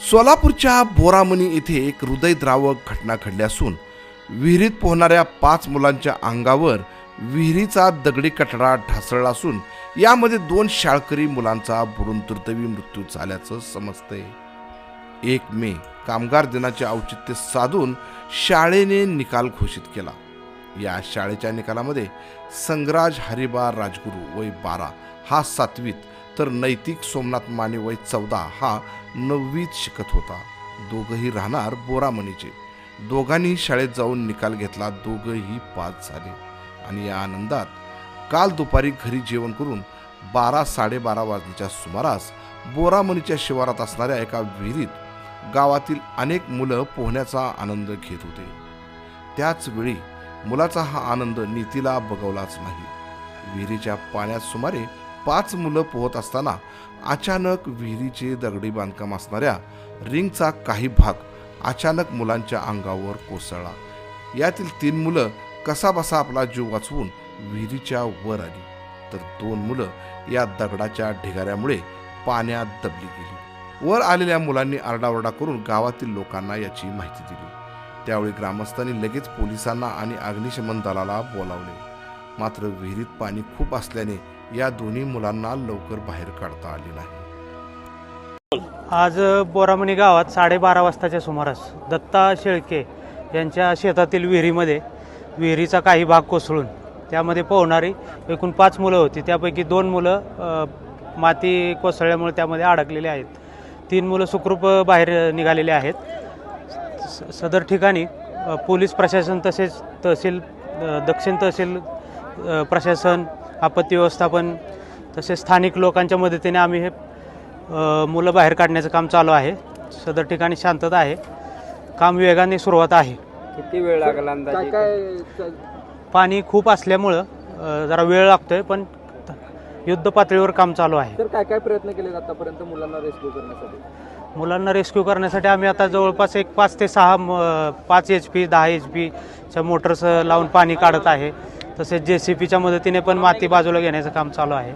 सोलापूरच्या बोरामणी येथे एक हृदयद्रावक घटना घडली असून विहिरीत पोहणाऱ्या पाच मुलांच्या अंगावर विहिरीचा दगडी कठडा ढासळला असून यामध्ये दोन शाळकरी मुलांचा बुडून दुर्दैवी मृत्यू झाल्याचं समजतंय. एक मे कामगार दिनाचे औचित्य साधून शाळेने निकाल घोषित केला. या शाळेच्या निकालामध्ये संगराज हरिबार राजगुरू वय बारा हा सातवीत तर नैतिक सोमनाथ माने वय चौदा हा नववीत शिकत होता. दोघंही राहणार बोरामणीचे. दोघांनीही शाळेत जाऊन निकाल घेतला दोघंही पास झाले. आणि या आनंदात काल दुपारी घरी जेवण करून बारा साडेबारा वाजण्याच्या सुमारास बोरामणीच्या शिवारात असणाऱ्या एका विहिरीत गावातील अनेक मुलं पोहण्याचा आनंद घेत होते. त्याच वेळी मुलाचा हा आनंद नीतीला बघवलाच नाही. विहिरीच्या पाण्यात सुमारे पाच मुलं पोहत असताना अचानक विहिरीचे दगडी बांधकाम असणाऱ्या रिंगचा काही भाग अचानक मुलांच्या अंगावर कोसळला. यातील तीन मुलं कसाबसा आपला जीव वाचवून विहिरीच्या वर आली. तर दोन मुलं या दगडाच्या ढिगाऱ्यामुळे पाण्यात दबली गेली. वर आलेल्या मुलांनी आरडाओरडा करून गावातील लोकांना याची माहिती दिली. त्यावेळी ग्रामस्थांनी लगेच पोलिसांना आणि अग्निशमन दलाला बोलावले. मात्र विहिरीत पाणी खूप असल्याने या दोन्ही मुलांना लवकर बाहेर काढता आले नाही. आज बोरामणी गावात साडेबारा वाजताच्या सुमारास दत्ता शेळके यांच्या शेतातील विहिरीमध्ये विहिरीचा काही भाग कोसळून त्यामध्ये पोहणारी एकूण पाच मुलं होती. त्यापैकी दोन मुलं माती कोसळल्यामुळे त्यामध्ये अडकलेली आहेत. तीन मुलं सुखरूप बाहेर निघालेले आहेत. सदर ठिकाणी पोलीस प्रशासन तसेच तहसील दक्षिण तहसील प्रशासन आपत्ती व्यवस्थापन तसेच स्थानिक लोकांच्या मदतीने आम्ही हे मुलं बाहेर काढण्याचं काम चालू आहे. सदर ठिकाणी शांतता आहे. काम वेगाने सुरुवात आहे. किती वेळ लागला पाणी खूप असल्यामुळं जरा वेळ लागतोय पण युद्ध पातळीवर काम चालू आहे. तर काय काय प्रयत्न केले आतापर्यंत मुलांना रेस्क्यू करण्यासाठी? मुलांना रेस्क्यू करण्यासाठी आम्ही आता जवळपास एक पाच ते सहा पाच एच पी दहा एच पीच्या मोटर्स लावून पाणी काढत आहे. तसेच जे सी पीच्या मदतीने पण माती बाजूला घेण्याचं काम चालू आहे.